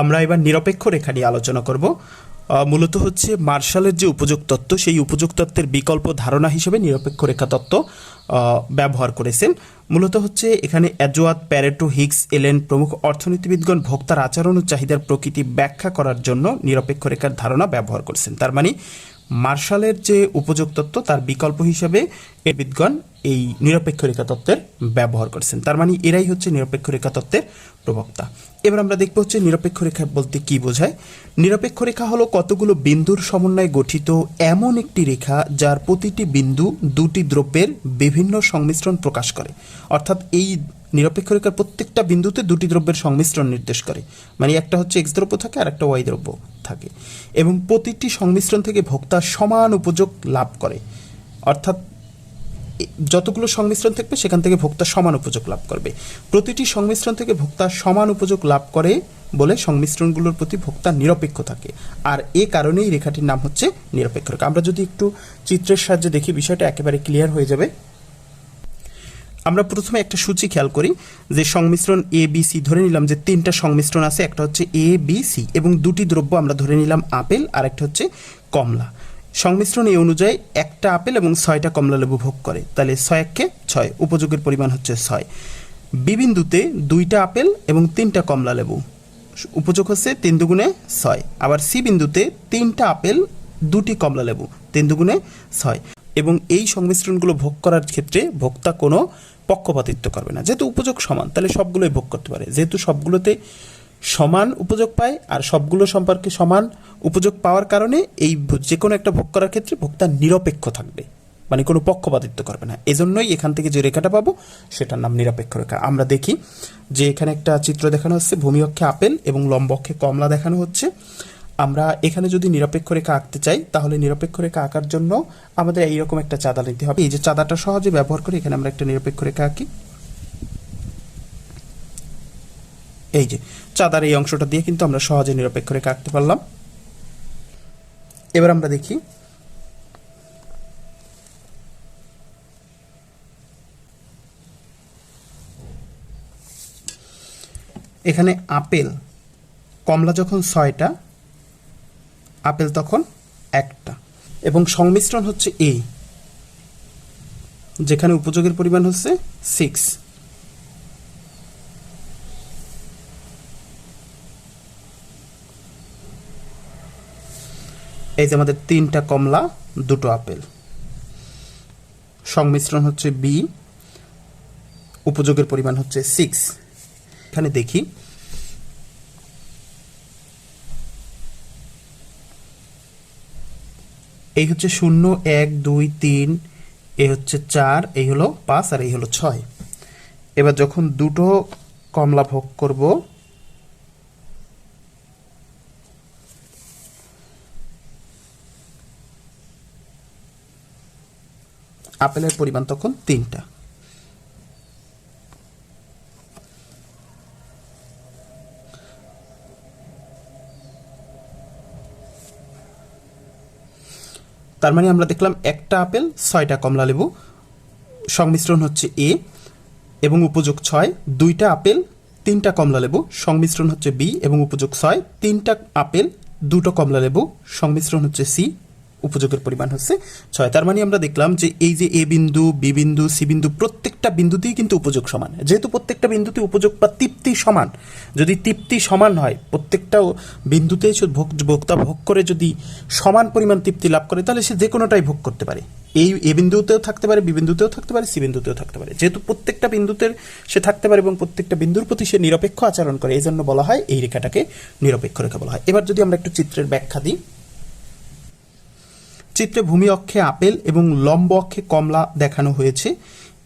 আমরা এবার নিরপেক্ষ রেখা নিয়ে আলোচনা করব। মূলত হচ্ছে মার্শালের যে উপযোগ তত্ত্ব, সেই উপযোগ তত্ত্বের বিকল্প ধারণা হিসেবে নিরপেক্ষ রেখা তত্ত্ব ব্যবহার করেছেন। মূলত হচ্ছে এখানে অ্যাজোয়াত প্যারেটো হিক্স এলেন প্রমুখ অর্থনীতিবিদগণ ভোক্তার আচরণ ও চাহিদার প্রকৃতি ব্যাখ্যা করার জন্য নিরপেক্ষ রেখার ধারণা ব্যবহার করেছেন। তার মানে মার্শালের যে উপযোগ তত্ত্ব, তার বিকল্প হিসেবে এ বিদগণ এই নিরপেক্ষ রেখা তত্ত্বের ব্যবহার করেছেন। তার মানে এরাই হচ্ছে নিরপেক্ষ রেখা তত্ত্বের প্রবক্তা। এবার আমরা দেখব হচ্ছে নিরপেক্ষ রেখা বলতে কি বোঝায়। নিরপেক্ষ রেখা হলো কতগুলো বিন্দুর সমন্বয়ে গঠিত এমন একটি রেখা যার প্রতিটি বিন্দু দুটি দ্রব্যের বিভিন্ন সংমিশ্রণ প্রকাশ করে। অর্থাৎ এই নিরপেক্ষ রেখার প্রত্যেকটা বিন্দুতে দুটি দ্রব্যের সংমিশ্রণ নির্দেশ করে। মানে একটা হচ্ছে এক্স দ্রব্য থাকে, আর একটা ওয়াই দ্রব্য থাকে। এবং প্রতিটি সংমিশ্রণ থেকে ভোক্তা সমান উপযোগ লাভ করে। অর্থাৎ যতগুলো সংমিশ্রণ থাকবে, সেখান থেকে ভোক্তা সমান উপযোগ লাভ করবে। প্রতিটি সংমিশ্রণ থেকে ভোক্তা সমান উপযোগ লাভ করে বলে সংমিশ্রণগুলোর প্রতি ভোক্তা নিরপেক্ষ থাকে। আর এ কারণেই রেখাটির নাম হচ্ছে নিরপেক্ষ রেখা। আমরা যদি একটু চিত্রের সাহায্যে দেখি, বিষয়টা একেবারে ক্লিয়ার হয়ে যাবে। আমরা প্রথমে একটা সূচি খেয়াল করি যে সংমিশ্রণ এ বি সি ধরে নিলাম যে তিনটা সংমিশ্রণ আছে, একটা হচ্ছে এ বি সি এবং দুটি দ্রব্য আমরা ধরে নিলাম আপেল আর একটা হচ্ছে কমলা। সংমিশ্রণ এই অনুযায়ী একটা আপেল এবং ছয়টা কমলা লেবু ভোগ করে। তাহলে ছয় এককে ছয়, উপযোগের পরিমাণ হচ্ছে ছয়। বি বিন্দুতে দুইটা আপেল এবং তিনটা কমলা লেবু। উপযোগ হচ্ছে তিন দুগুণে ছয়। আবার সি বিন্দুতে তিনটা আপেল, দুটি কমলা লেবু। তিন দুগুণে ছয়। এবং এই সংমিশ্রণগুলো ভোগ করার ক্ষেত্রে ভোক্তা কোনো পক্ষপাতিত্ব করবে না। যেহেতু উপযোগ সমান, তাহলে সবগুলোই ভোগ করতে পারে। যেহেতু সবগুলোতে সমান উপযোগ পায় আর সবগুলো সম্পর্কে সমান উপযোগ পাওয়ার কারণে এই যে কোনো একটা ভোগ করার ক্ষেত্রে ভোক্তা নিরপেক্ষ থাকবে। মানে কোনো পক্ষপাতিত্ব করবে না। এজন্যই এখান থেকে যে রেখাটা পাবো, সেটার নাম নিরপেক্ষ রেখা। আমরা দেখি যে এখানে একটা চিত্র দেখানো হচ্ছে। ভূমি অক্ষে আপেল এবং লম্বক্ষে কমলা দেখানো হচ্ছে। আমরা এখানে যদি নিরপেক্ষ রেখা আঁকতে চাই, তাহলে নিরপেক্ষ রেখা আঁকার জন্য আমাদের এইরকম একটা চাঁদা নিতে হবে। এই যে চাঁদাটা সহজে ব্যবহার করে এখানে আমরা একটা নিরপেক্ষ রেখা আঁকি। এই যে, চাঁদার এই অংশটা দিয়ে কিন্তু আমরা সহজে নিরপেক্ষ রেখা আঁকতে পারলাম। এবার আমরা দেখি। এখানে আপেল, কমলা যখন ছয়টা আপেল তখন একটা। এবং সংমিশ্রণ হচ্ছে এ যেখানে উপযোগের পরিমাণ হচ্ছে সিক্স এই যে আমাদের তিনটা কমলা, দুটো আপেল। সংমিশ্রণ হচ্ছে বি উপযোগের পরিমাণ হচ্ছে সিক্স এখানে দেখি এই হচ্ছে শূন্য, এক, দুই, তিন, এই হচ্ছে চার, এই হলো পাঁচ আর এই হলো ছয়। এবার যখন দুটো কমলা ভোগ করব, আপেলের পরিমাণ তখন তিনটা। তার মানে আমরা দেখলাম একটা আপেল, ছয়টা কমলা লেবু। সংমিশ্রণ হচ্ছে এ এবং উপযোগ ছয়। দুইটা আপেল, তিনটা কমলা লেবু। সংমিশ্রণ হচ্ছে বি এবং উপযোগ ছয়। তিনটা আপেল, দুটো কমলা লেবু। সংমিশ্রণ হচ্ছে সি। উপযোগের পরিমাণ হচ্ছে ছয়। তার মানে আমরা দেখলাম যে এই যে এ বিন্দু, বি বিন্দু, সি বিন্দু প্রত্যেকটা বিন্দুতেই কিন্তু উপযোগ সমান। যেহেতু প্রত্যেকটা বিন্দুতে উপযোগ বা তৃপ্তি সমান, যদি তৃপ্তি সমান হয়, প্রত্যেকটা বিন্দুতে ভোগ, ভোক্তা ভোগ করে যদি সমান পরিমাণ তৃপ্তি লাভ করে, তাহলে সে যে কোনোটাই ভোগ করতে পারে। এই এ বিন্দুতেও থাকতে পারে, বি বিন্দুতেও থাকতে পারে, সি বিন্দুতেও থাকতে পারে। যেহেতু প্রত্যেকটা বিন্দুতে সে থাকতে পারে এবং প্রত্যেকটা বিন্দুর প্রতি সে নিরপেক্ষ আচরণ করে এই জন্য বলা হয় এই রেখাটাকে নিরপেক্ষ রেখা বলা হয়। এবার যদি আমরা একটু চিত্রের ব্যাখ্যা দিই চিত্রে ভূমি অক্ষে আপেল এবং লম্ব অক্ষে কমলা দেখানো হয়েছে।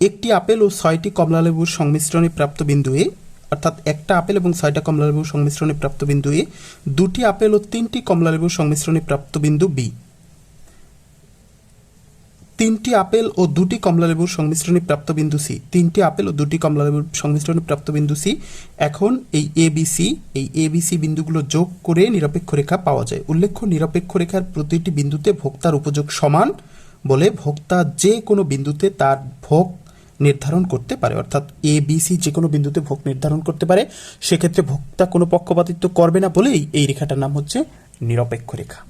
একটি আপেল ও ছয়টি কমলালেবুর সংমিশ্রণে প্রাপ্ত বিন্দু এ, অর্থাৎ একটা আপেল এবং ছয়টা কমলালেবুর সংমিশ্রণে প্রাপ্ত বিন্দু এ, দুটি আপেল ও তিনটি কমলালেবুর সংমিশ্রণে প্রাপ্ত বিন্দু বি। তিনটি আপেল ও দুটি কমলালেবুর সংমিশ্রণে প্রাপ্ত বিন্দু সি। তিনটি আপেল ও দুটি কমলালেবুর সংমিশ্রণে প্রাপ্ত বিন্দু সি। এখন এই এ এই এ বিন্দুগুলো যোগ করে নিরপেক্ষ রেখা পাওয়া যায়। উল্লেখ্য, নিরপেক্ষ রেখার প্রতিটি বিন্দুতে ভোক্তার উপযোগ সমান বলে ভোক্তা যে কোনো বিন্দুতে তার ভোগ নির্ধারণ করতে পারে। অর্থাৎ এ বি সি যে কোনো বিন্দুতে ভোগ নির্ধারণ করতে পারে। সেক্ষেত্রে ভোক্তা কোনো পক্ষপাতিত্ব করবে না বলেই এই রেখাটার নাম হচ্ছে নিরপেক্ষ রেখা।